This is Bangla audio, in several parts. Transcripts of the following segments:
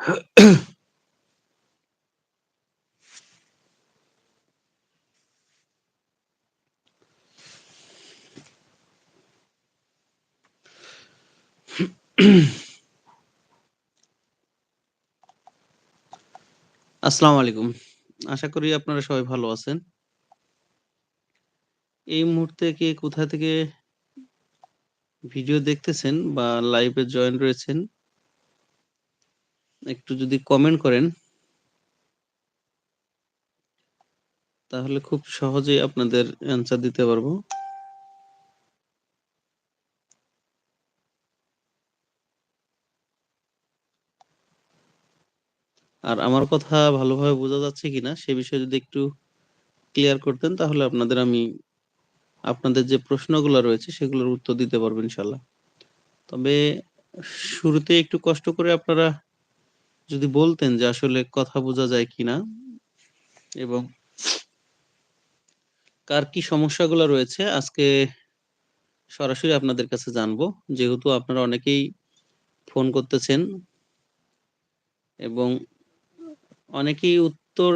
আসসালামু আলাইকুম। আশা করি আপনারা সবাই ভালো আছেন। এই মুহূর্তে কে কোথা থেকে ভিডিও দেখতেছেন বা লাইভে জয়েন রয়েছেন একটু যদি কমেন্ট করেন, তাহলে খুব সহজেই আপনাদের অ্যান্সার দিতে পারব। আর আমার কথা ভালোভাবে বোঝা যাচ্ছে কিনা, সে বিষয়ে যদি একটু ক্লিয়ার করতেন, তাহলে আপনাদের আমি, আপনাদের যে প্রশ্নগুলো রয়েছে, সেগুলোর উত্তর দিতে পারব ইনশাল্লাহ। তবে শুরুতে একটু কষ্ট করে আপনারা যদি বলতেন যে আসলে কথা বোঝা যায় কিনা এবং কার কি সমস্যাগুলো রয়েছে, আজকে সরাসরি আপনাদের কাছে জানব। যেহেতু আপনারা অনেকেই ফোন করতেছেন এবং অনেকেই উত্তর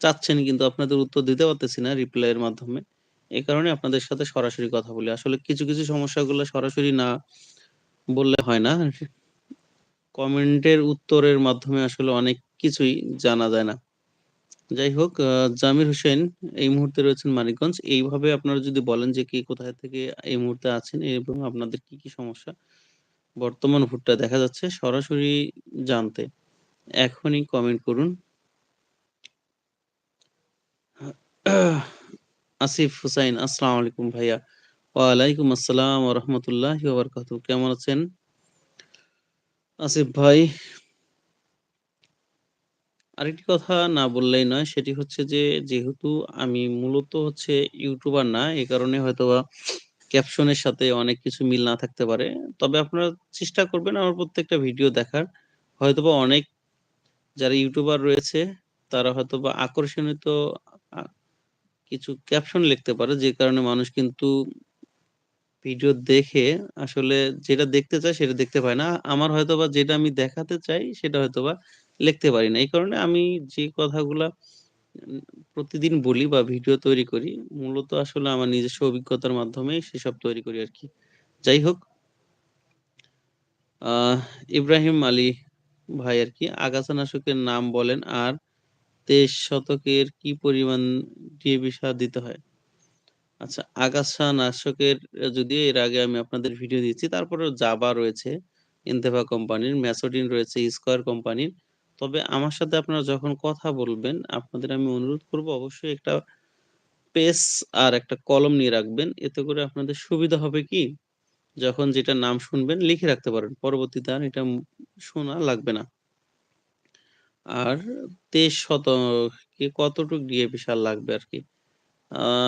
চাচ্ছেন কিন্তু আপনাদের উত্তর দিতে পারতেছি না রিপ্লাইয়ের মাধ্যমে। এই কারণে আপনাদের সাথে সরাসরি কথা বলি। আসলে কিছু কিছু সমস্যাগুলো সরাসরি না বললে হয় না। কমেন্টের উত্তরের মাধ্যমে আসলে অনেক কিছুই জানা যায় না। যাই হোক জামির হোসেন এই মুহূর্তে রয়েছেন মানিকগঞ্জ। এইভাবে আপনারা যদি বলেন যে কি কোথায় থেকে এই মুহূর্তে আছেন এবং আপনাদের কি কি সমস্যা, বর্তমান ভুট্টা দেখা যাচ্ছে সরাসরি জানতে। এখনই কমেন্ট করুন। আসিফ হুসাইন, আসসালামু আলাইকুম ভাইয়া। ওয়ালাইকুম আসসালাম রহমতুল্লাহ কেমন আছেন? আসিফ ভাই, আরেকটি কথা না বললেই নয়, সেটি হচ্ছে যে, যেহেতু আমি মূলত হচ্ছে ইউটিউবার না, এ কারণে হয়তোবা ক্যাপশনের সাথে অনেক কিছু মিল না থাকতে পারে। তবে আপনারা চেষ্টা করবেন আমার প্রত্যেকটা ভিডিও দেখার। হয়তোবা অনেক যারা ইউটিউবার রয়েছে, তারা হয়তোবা আকর্ষণীয় কিছু ক্যাপশন লিখতে পারে, যে কারণে মানুষ কিন্তু ভিডিও দেখে আসলে যেটা দেখতে চায় সেটা দেখতে পায় না। আমার হয়তো বা যেটা আমি দেখাতে চাই সেটা হয়তো বা লিখতে পারি না। এই কারণে আমি যে কথাগুলা প্রতিদিন বলি বা ভিডিও তৈরি করি, মূলত আসলে আমার নিজস্ব অভিজ্ঞতার মাধ্যমে সেসব তৈরি করি আর কি। যাই হোক ইব্রাহিম আলী ভাই আর কি, আগাছা নাশকের নাম বলেন আর তেইশ শতকের কি পরিমাণ সার দিতে হয়? আচ্ছা আগাছা নাশকের যদি এর আগে আমি আপনাদের ভিডিও দিচ্ছি তারপরে জাবা রয়েছে ইন্তেফা কোম্পানির ম্যাসোডিন রয়েছে স্কোয়ার কোম্পানির। তবে আমার সাথে আপনারা যখন কথা বলবেন, আপনাদের আমি অনুরোধ করব অবশ্যই একটা পেস আর একটা কলম নিয়ে রাখবেন, এতে করে আপনাদের সুবিধা হবে কি? যখন যেটা নাম শুনবেন, লিখে রাখতে পারেন, পরবর্তীতে আর এটা শোনা লাগবে না। আর তেইশ শতকে কতটুকু ডিএপি সার লাগবে আর কি?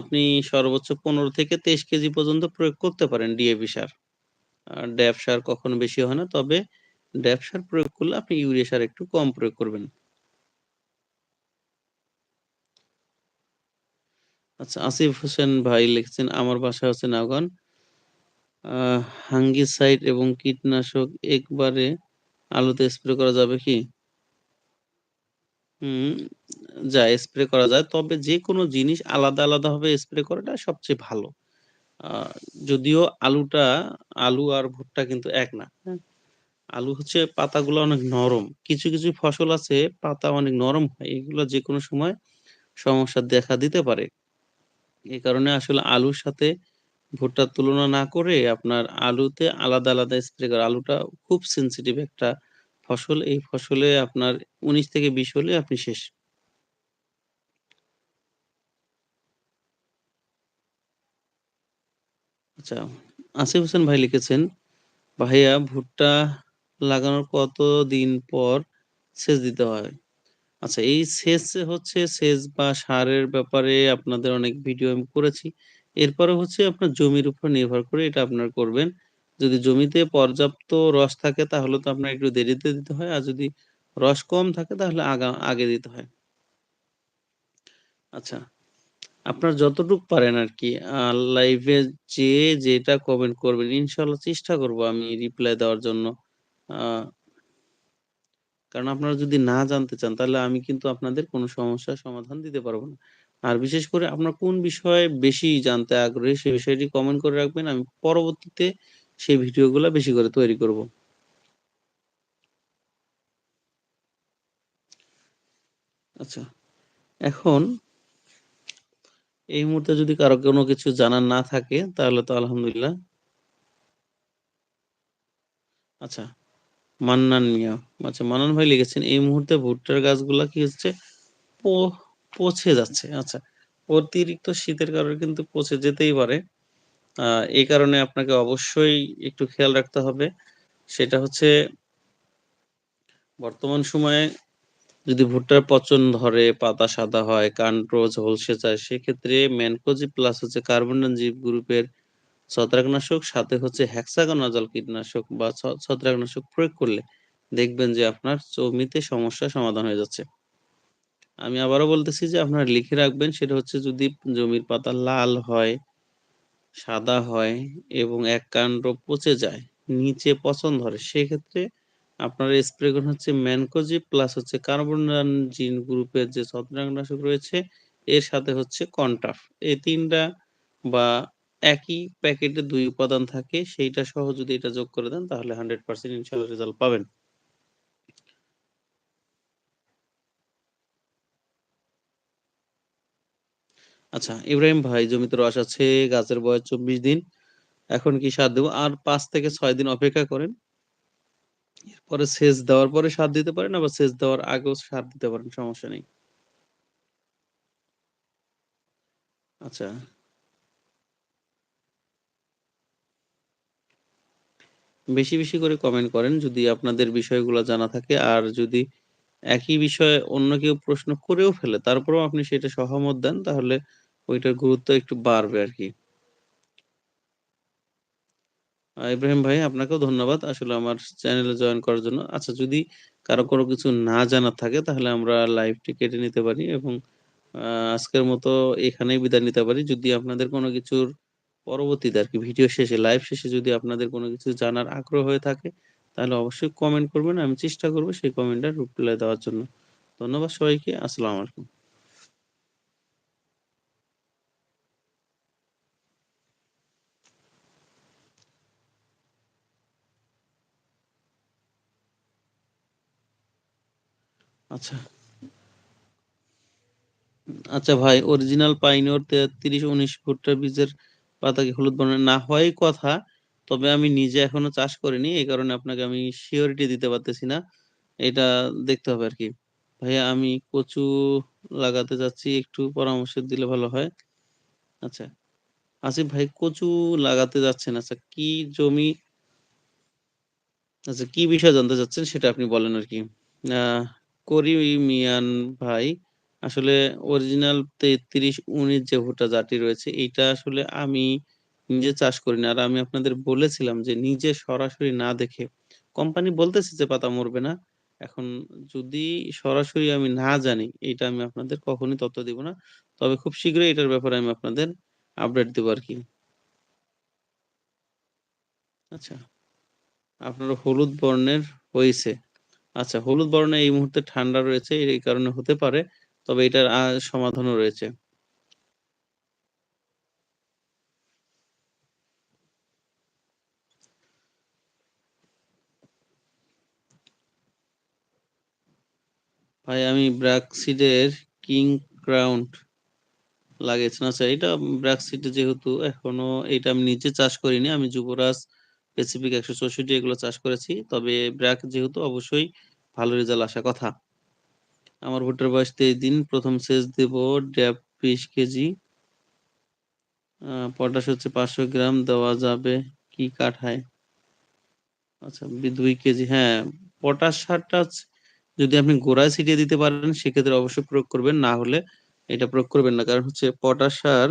আপনি সর্বোচ্চ পনেরো থেকে তেইশ কেজি পর্যন্ত প্রয়োগ করতে পারেন ডিএপি সার। ড্যাপ সার কখনো বেশি হয় না, তবে ড্যাপ সার প্রয়োগ করলে আপনি ইউরিয়া সার একটু কম প্রয়োগ করবেন। আচ্ছা আসিফ হোসেন ভাই লিখছেন, আমার বাসা হচ্ছে নাগন। হাঙ্গিসাইড এবং কীটনাশক একবারে আলুতে স্প্রে করা যাবে কি? যায় স্প্রে করা যায়। তবে যে কোনো জিনিস আলাদা আলাদা ভাবে স্প্রে করাটা সবচেয়ে ভালো। যদিও আলুটা, আলু আর ভুট্টা কিন্তু এক না। হ্যাঁ আলু হচ্ছে পাতাগুলো অনেক নরম। কিছু কিছু ফসল আছে, পাতা অনেক নরম হয়, এগুলো যে কোনো সময় সমস্যা দেখা দিতে পারে। এ কারণে আসলে আলুর সাথে ভুট্টার তুলনা না করে আপনার আলুতে আলাদা আলাদা স্প্রে করা। আলুটা খুব সেন্সিটিভ একটা ফসল, এই ফসলে আপনার উনিশ থেকে বিশ হলে আপনি শেষ। আচ্ছা আসিফ হোসেন ভাই লিখেছেন, ভাইয়া, ভুট্টা লাগানোর কত দিন পর সেচ দিতে হয়? আচ্ছা এই সেচ হচ্ছে সেচ বা সারের ব্যাপারে আপনাদের অনেক ভিডিও আমি করেছি। এরপরে হচ্ছে আপনার জমির উপর নির্ভর করে এটা আপনার করবেন। যদি জমিতে পর্যাপ্ত রস থাকে তাহলে তো আপনার একটু দেরিতে দিতে হয়, আর যদি রস কম থাকে তাহলে আগা, আগে দিতে হয় আচ্ছা আপনার যতটুক পারেন আর কি লাইভে যে যেটা কমেন্ট করবেন ইনশাল্লাহ চেষ্টা করব আমি রিপ্লাই দেওয়ার জন্য কারণ আপনারা যদি না জানতে চান তাহলে আমি কিন্তু আপনাদের কোনো সমস্যার সমাধান দিতে পারব না। আর বিশেষ করে আপনার কোন বিষয়ে বেশি জানতে আগ্রহী সে বিষয়টি কমেন্ট করে রাখবেন। আমি পরবর্তীতে সেই ভিডিওগুলা বেশি করে তৈরি করব। আচ্ছা, এখন এই মুহূর্তে যদি কারও কোনো কিছু জানার না থাকে তাহলে তো আলহামদুলিল্লাহ। আচ্ছা, মান্নান মিয়া। আচ্ছা মান্নান ভাই লিখেছেন, "এই মুহূর্তে ভুট্টার গাছগুলা কি হচ্ছে? পচে যাচ্ছে।" আচ্ছা, অতিরিক্ত শীতের কারণে কিন্তু পচে যেতেই পারে। এই কারণে আপনাকে অবশ্যই একটু খেয়াল রাখতে হবে। সেটা হচ্ছে বর্তমান সময়ে যদি ভুট্টার পচন ধরে, পাতা সাদা হয়, কান্ড হলসে যায় সেক্ষেত্রে ম্যানকোজিব প্লাস হচ্ছে কার্বনডাজিম গ্রুপের ছত্রাকনাশক সাথে হচ্ছে হেক্সাগোনাজল কীটনাশক বা ছত্রাকনাশক প্রয়োগ করলে দেখবেন যে আপনার জমিতে সমস্যার সমাধান হয়ে যাচ্ছে। আমি আবারও বলতেছি যে আপনারা লিখে রাখবেন সেটা হচ্ছে যদি জমির পাতা লাল হয়, সাদা হয় এবং এক কাণ্ড পচে যায়, নিচে পচন ধরে সেক্ষেত্রে আপনার স্প্রে করুন হচ্ছে ম্যানকোজিব প্লাস হচ্ছে কার্বন জিন গ্রুপের যে ছত্রাকনাশক রয়েছে এর সাথে হচ্ছে কন্টাফ। এই তিনটা বা একই প্যাকেটে দুই উপাদান থাকে সেইটা সহ যদি এটা যোগ করে দেন তাহলে 100% ইনশাআল্লাহ রেজাল্ট পাবেন। আচ্ছা, ইব্রাহিম ভাই জমিতে রস আছে, গাছের বয়স ২৪ দিন। এখন কি সার দেবো আর পাঁচ থেকে ছয় দিন অপেক্ষা করেন। এরপরে সেচ দেওয়ার পরে সার দিতে পারেন, আবার সেচ দেওয়ার আগেও সার দিতে পারেন, সমস্যা নেই। আচ্ছা। বেশি, বেশি করে কমেন্ট করেন যদি আপনাদের বিষয়গুলো জানা থাকে। আর যদি একই বিষয়ে অন্য কেউ প্রশ্ন করেও ফেলে, তারপরেও আপনি সেটা সহমত দেন, তাহলে ওইটার গুরুত্ব একটু বাড়বে আর কি ইব্রাহিম ভাই, আপনাকেও ধন্যবাদ আসলে আমার চ্যানেলে জয়েন করার জন্য। আচ্ছা যদি কারও কোনো কিছু না জানার থাকে, তাহলে আমরা লাইভটি কেটে নিতে পারি এবং আজকের মতো এখানেই বিদায় নিতে পারি। যদি আপনাদের কোনো কিছুর পরবর্তীতে আর কি ভিডিও শেষে, লাইভ শেষে যদি আপনাদের কোনো কিছু জানার আগ্রহ হয়ে থাকে তাহলে অবশ্যই কমেন্ট করবেন। আমি চেষ্টা করব সেই কমেন্টের রিপ্লাই দেওয়ার জন্য। ধন্যবাদ সবাইকে। আসসালামু আলাইকুম। আচ্ছা। আচ্ছা ভাই অরিজিনাল পাইনিয়র ৩৩-১৯ ভুট্টার বীজের পাতা কি হলুদ বর্ণের না হওয়াই কথা। তবে আমি নিজে এখনও চাষ করিনি। এই কারণে আপনাকে আমি সিউরিটি দিতে পারতেছি না। এটা দেখতে হবে আর কি ভাইয়া, আমি কচু লাগাতে চাচ্ছি একটু পরামর্শ দিলে ভালো হয়। আচ্ছা। আসিফ ভাই, কচু লাগাতে যাচ্ছেন। আচ্ছা কি জমি আচ্ছা কি বিষয়ে জানতে চাচ্ছেন সেটা আপনি বলেন আরকি। করি মিয়ান ভাই, আসলে অরিজিনাল ৩৩-১৯ যে ভুট্টা জাতি রয়েছে এটা আসলে আমি নিজে চাষ করি না। আর আমি আপনাদের বলেছিলাম যে, নিজে সরাসরি না দেখে, কোম্পানি বলতেছে যে, পাতা মরবে না। এখন যদি সরাসরি আমি না জানি, এটা আমি আপনাদের কখনই তথ্য দিব না। তবে খুব শীঘ্রই এটার ব্যাপারে আমি আপনাদের আপডেট দেবো আর কি আচ্ছা। আপনার হলুদ বর্ণের হয়েছে আচ্ছা হলুদ বর্ণে এই মুহূর্তে ঠান্ডা রয়েছে, এই কারণে হতে পারে। তবে এটার সমাধানও রয়েছে। ভাই আমি ব্র্যাক সিডের কিং ক্রাউন লাগিয়েছেন। আচ্ছা এটা ব্র্যাক সিড যেহেতু এখনও এটা আমি নিজে চাষ করিনি। আমি যুবরাজ, প্যাসিফিক ১৬৪ এগুলো চাষ করেছি। তবে ব্র্যাক যেহেতু অবশ্যই ভালো রেজাল্ট আসার কথা। আমার ভুট্টার বয়স ২৩ দিন। প্রথম সেচ দেব ড্যাপ ২০ কেজি। পটাশ হচ্ছে ৫০০ গ্রাম দেওয়া যাবে কি কাঠায়? আচ্ছা দুই কেজি হ্যাঁ, পটাশ সারটা হচ্ছে যদি আপনি গোড়ায় ছিটিয়ে দিতে পারেন সেক্ষেত্রে অবশ্যই প্রয়োগ করবেন। না হলে এটা প্রয়োগ করবেন না। কারণ হচ্ছে পটাশ সার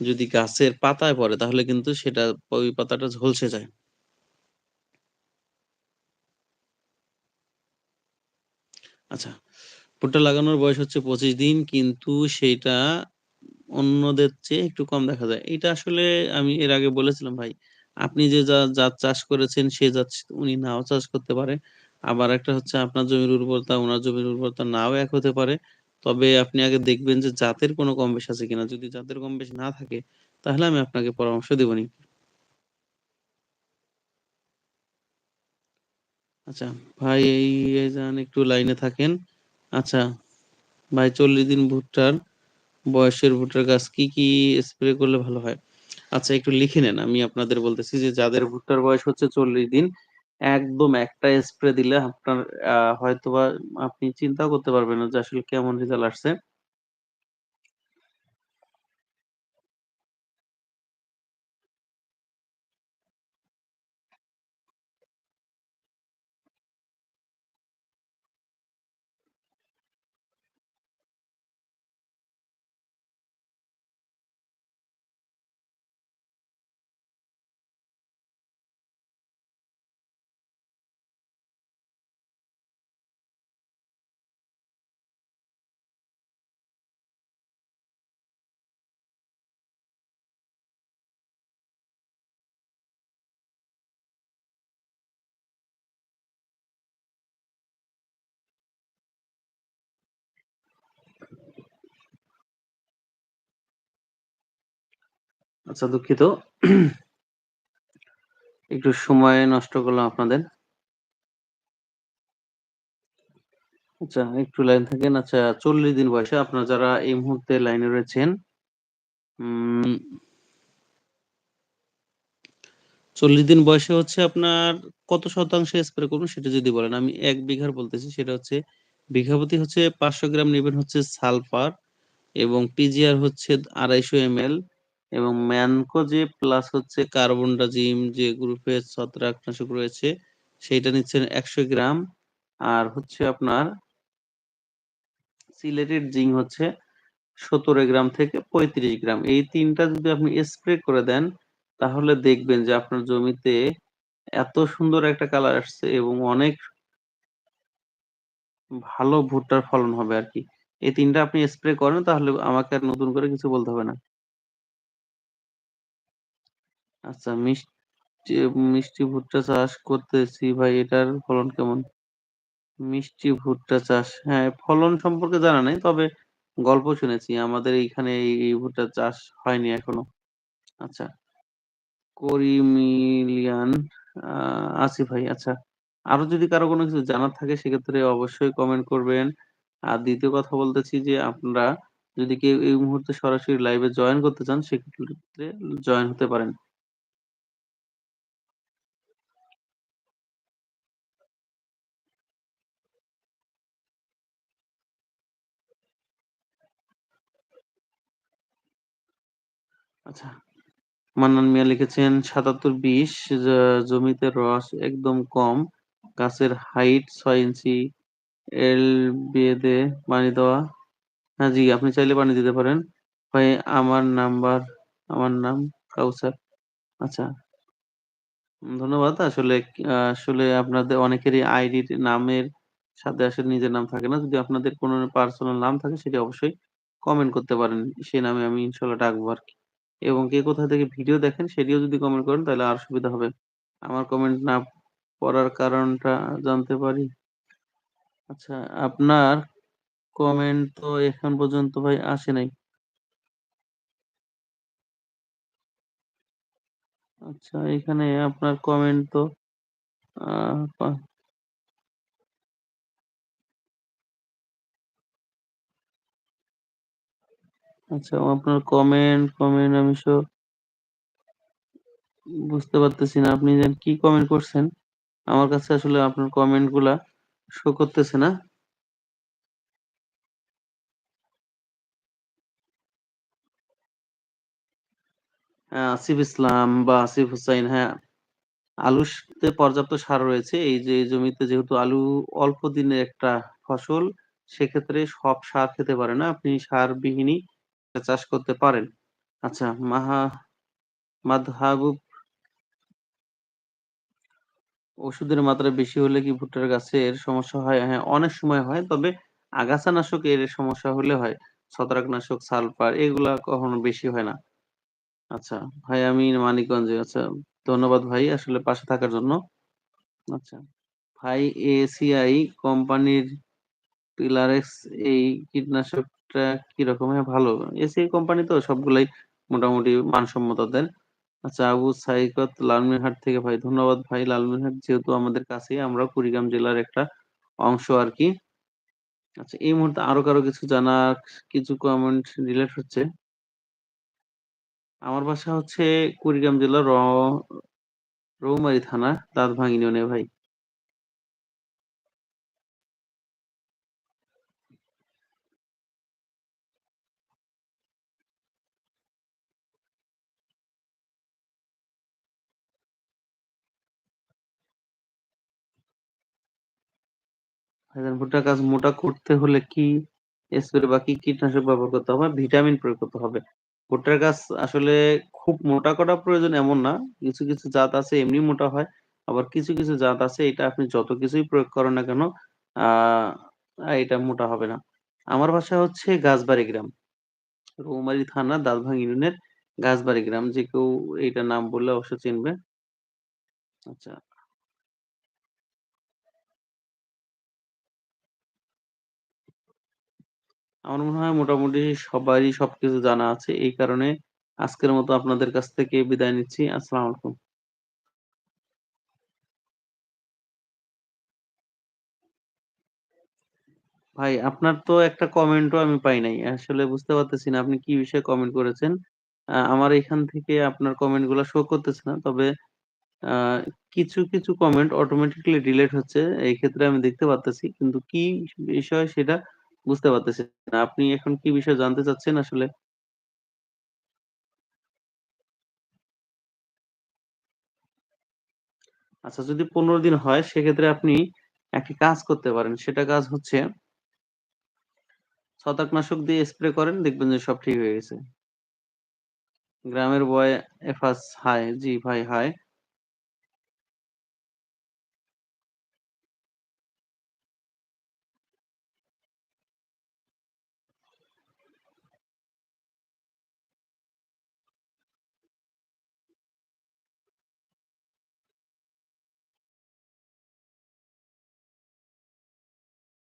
যদি গাছের পাতায় পড়ে তাহলে কিন্তু সেটা ওই পাতাটা ঝলসে যায়। আচ্ছা, ভুট্টা লাগানোর বয়স হচ্ছে ২৫ দিন কিন্তু সেইটা অন্যদের চেয়ে একটু কম দেখা যায়। এটা আসলে আমি এর আগে বলেছিলাম ভাই। আপনি যে জা জাত চাষ করেছেন সে জাত উনি নাও চাষ করতে পারে। আবার একটা হচ্ছে আপনার জমির উর্বরতা ওনার জমির উর্বরতা নাও এক হতে পারে। তবে আপনি আগে দেখবেন যে জাতের কোনো কম বেশ আছে কিনা। যদি জাতের কম বেশ না থাকে তাহলে আমি আপনাকে পরামর্শ দেবনি। আচ্ছা ভাই এই যান একটু লাইনে থাকেন। আচ্ছা ভাই ৪০ দিন ভুট্টার বয়সের ভুট্টার গাছ কি, কি স্প্রে করলে ভালো হয়? আচ্ছা একটু লিখে নেন। আমি আপনাদের বলতেছি যে যাদের ভুট্টার বয়স হচ্ছে ৪০ দিন, একদম একটা স্প্রে দিলে আপনার আ হয়তোবা আপনি চিন্তাও করতে পারবেন না যে আসলে কেমন রেজাল্ট আসছে। আচ্ছা দুঃখিত। একটু সময় নষ্ট করলাম আপনাদের। আচ্ছা একটু লাইন থাকেন। আচ্ছা ৪০ দিন বয়সে আপনারা যারা এই মুহূর্তে লাইনে রয়েছেন ৪০ দিন বয়সে হচ্ছে আপনার কত শতাংশে স্প্রে করবেন সেটা যদি বলেন। আমি এক বিঘার বলতেছি, সেটা হচ্ছে বিঘাপতি হচ্ছে ৫০০ গ্রাম নেবেন হচ্ছে সালফার এবং পিজিআর হচ্ছে ২৫০ এমএল এবং ম্যানকোজেব প্লাস হচ্ছে কার্বন কার্বনডাজিম যে গ্রুপের ছত্রাকনাশক রয়েছে, সেইটা নিচ্ছেন ১০০ গ্রাম। আর হচ্ছে আপনার সিলেটেড জিঙ্ক হচ্ছে ১৭ গ্রাম থেকে ৩৫ গ্রাম। এই তিনটা যদি আপনি স্প্রে করে দেন, তাহলে দেখবেন যে আপনার জমিতে এত সুন্দর একটা কালার আসছে এবং অনেক ভালো ভুট্টার ফলন হবে আর কি এই তিনটা আপনি স্প্রে করেন, তাহলে আমাকে আর নতুন করে কিছু বলতে হবে না। আচ্ছা মিষ্টি মিষ্টি ভুট্টা চাষ করতেছি ভাই এটার ফলন কেমন? মিষ্টি ভুট্টা চাষ, হ্যাঁ ফলন সম্পর্কে জানা নেই। তবে গল্প শুনেছি। আমাদের এইখানে এই, এই ভুট্টার চাষ হয়নি এখনও। আচ্ছা। করিমিলিয়ান আ আছি ভাই। আচ্ছা। আরও যদি কারও কোনো কিছু জানার থাকে সেক্ষেত্রে অবশ্যই কমেন্ট করবেন। আর ২য় কথা বলতেছি যে আপনারা যদি কেউ এই মুহূর্তে সরাসরি লাইভে জয়েন করতে চান সেক্ষেত্রে জয়েন হতে পারেন। আচ্ছা। মান্নান মিয়া লিখেছেন সাতাত্তর বিশ জমিতে রস একদম কম। গাছের হাইট ছয় ইঞ্চি। এল বেদে পানি দেওয়া। হ্যাঁ, জি আপনি চাইলে পানি দিতে পারেন। ভাই আমার নাম্বার আমার নাম কাউসার। আচ্ছা। ধন্যবাদ। আসলে আসলে আপনাদের অনেকেরই আইডির নামের সাথে আসলে নিজের নাম থাকে না। যদি আপনাদের কোনো পার্সোনাল নাম থাকে সেটি অবশ্যই কমেন্ট করতে পারেন। সে নামে আমি ইনশাল্লাহ ডাকবো আরকি। এবং কে কোথা থেকে ভিডিও দেখেন সেটিও যদি কমেন্ট করেন তাহলে আর সুবিধা হবে। আমার কমেন্ট না পড়ার কারণটা জানতে পারি? আচ্ছা, আপনার কমেন্ট তো এখন পর্যন্ত ভাই আসে নাই। আচ্ছা, এখানে আপনার কমেন্ট তো আ পা আচ্ছা, আপনার কমেন্ট, কমেন্ট আমি সো বুঝতে পারতেছি না। আপনি কি কমেন্ট করছেন? আমার কাছে আসলে আপনার কমেন্টগুলা শো করতেছে না। আ আসিফ ইসলাম বা আসিফ হুসাইন হ্যাঁ, আলুতে পর্যাপ্ত সার রয়েছে। এই যে জমিতে যেহেতু আলু অল্প দিনের একটা ফসল, সেক্ষেত্রে সব সার খেতে পারে না। আপনি সারবিহীনই চাষ করতে পারেন। আচ্ছা, মাহা মাদহাবুব ওষুধের মাত্রা বেশি হলে কি ভুট্টার গাছের সমস্যা হয়? হ্যাঁ, অনেক সময় হয়। তবে আগাছানাশকের সমস্যা হলে হয়। ছত্রাকনাশক, সালফার এগুলা কখনো বেশি হয় না। আচ্ছা, ভাই আমি মানিকগঞ্জে। আচ্ছা, ধন্যবাদ ভাই আসলে পাশে থাকার জন্য। আচ্ছা। ভাই এসিআই কোম্পানির পিলারেক্স এই কীটনাশকটা কীরকম? হ্যাঁ, ভালো। এসিআই কোম্পানি তো সবগুলাই মোটামুটি মানসম্মত ওদের। আচ্ছা আবু সাইকত লালমিনহাট থেকে ভাই ধন্যবাদ ভাই। লালমিনহাট যেহেতু আমাদের কাছেই আমরাও কুড়িগ্রাম জেলার একটা অংশ আরকি। আচ্ছা এই মুহূর্তে আরও কারও কিছু জানার কিছু কমেন্ট রিলেট হচ্ছে। আমার বাসা হচ্ছে কুড়িগ্রাম জেলার র রৌমারী থানা দাঁতভাং ইউনিয়নে ভাই। ভাইজান ভুট্টা গাছ মোটা করতে হলে কি স্প্রে বা কি কীটনাশক ব্যবহার করতে হবে? ভিটামিন প্রয়োগ করতে হবে। ভুট্টার গাছ আসলে খুব মোটা করা প্রয়োজন এমন না। কিছু, কিছু জাত আছে এমনি মোটা হয়। আবার কিছু, কিছু জাত আছে এটা আপনি যত কিছুই প্রয়োগ করেন না কেন এটা মোটা হবে না। আমার বাসা হচ্ছে গাছবাড়ি গ্রাম। রৌমারী থানা দালভাং ইউনিয়নের গাছবাড়ি গ্রাম। যে কেউ এইটার নাম বললে অবশ্য চিনবে। আচ্ছা। আমার মনে হয় মোটামুটি সবারই সবকিছু জানা আছে। এই কারণে আজকের মতো আপনাদের কাছ থেকে বিদায় নিচ্ছি। আসসালামু আলাইকুম। ভাই আপনার তো একটা কমেন্টও আমি পাই নাই। আসলে বুঝতে পারতেছি না আপনি কি বিষয়ে কমেন্ট করেছেন। আমার এখান থেকে আপনার কমেন্টগুলা শো করতেছে না। তবে কিছু, কিছু কমেন্ট অটোমেটিক্যালি ডিলিট হচ্ছে। এই ক্ষেত্রে আমি দেখতে পারতেছি। কিন্তু কি বিষয় সেটা বুঝতে পারতেছি না। আপনি এখন কি বিষয়ে জানতে চাচ্ছেন আসলে? আচ্ছা যদি ১৫ দিন হয় সেক্ষেত্রে আপনি একটি কাজ করতে পারেন। সেটা কাজ হচ্ছে ছত্রাকনাশক দিয়ে স্প্রে করেন দেখবেন যে সব ঠিক হয়ে গেছে। গ্রামের বয় এফাজ হাই, জি ভাই হাই।